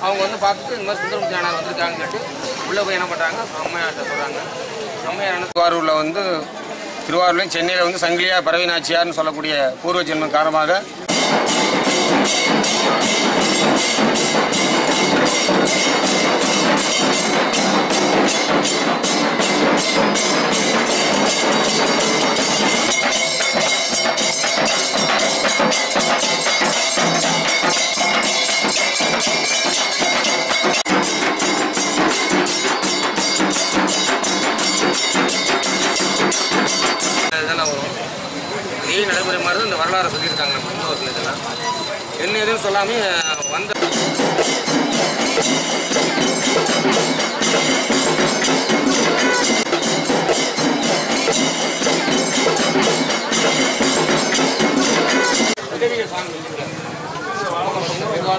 அவங்க வந்து பார்த்துட்டு இந்த மாதிரி சுந்தரம் ஜானார் வந்திருக்காங்கன்னு கேட்டு உள்ளே போய் என்ன பண்ணுறாங்க அம்மையார்ட்ட சொல்கிறாங்க அம்மையார் திருவாரூரில் வந்து திருவாரூர்லையும் சென்னையில் வந்து சங்கிலியா பறவை நாச்சியார்னு சொல்லக்கூடிய பூர்வ ஜென்மம் காரணமாக இதெல்லாம் வரும் இதே நடைமுறை மாதிரி தான் இந்த வரலாறு சொல்லியிருக்காங்க நம்ம முன்னோர்கள் இதெல்லாம் என்ன எதுன்னு சொல்லாமல் வந்த உதவிய சாமி வச்சிருக்காங்க.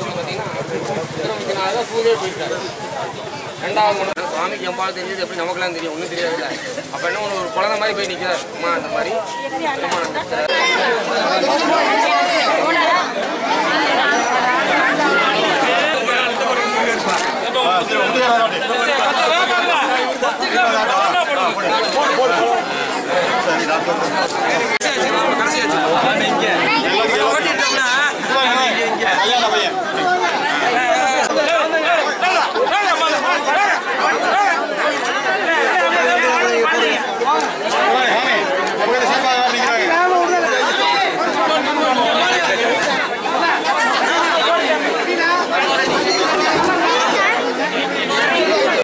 பார்த்தீங்கன்னா சுந்தரமூர்த்தி நாடார் பூஜை போயிருக்காரு ரெண்டாவது மணி சுவாமிக்கு எம்பால் தெரிஞ்சது எப்படி நமக்குலாம் தெரியும்? ஒன்றும் தெரியாதுல்ல. அப்போ என்ன ஒன்று ஒரு குழந்தை மாதிரி போய் நிற்கிறார் அம்மா அந்த மாதிரி. பையன்.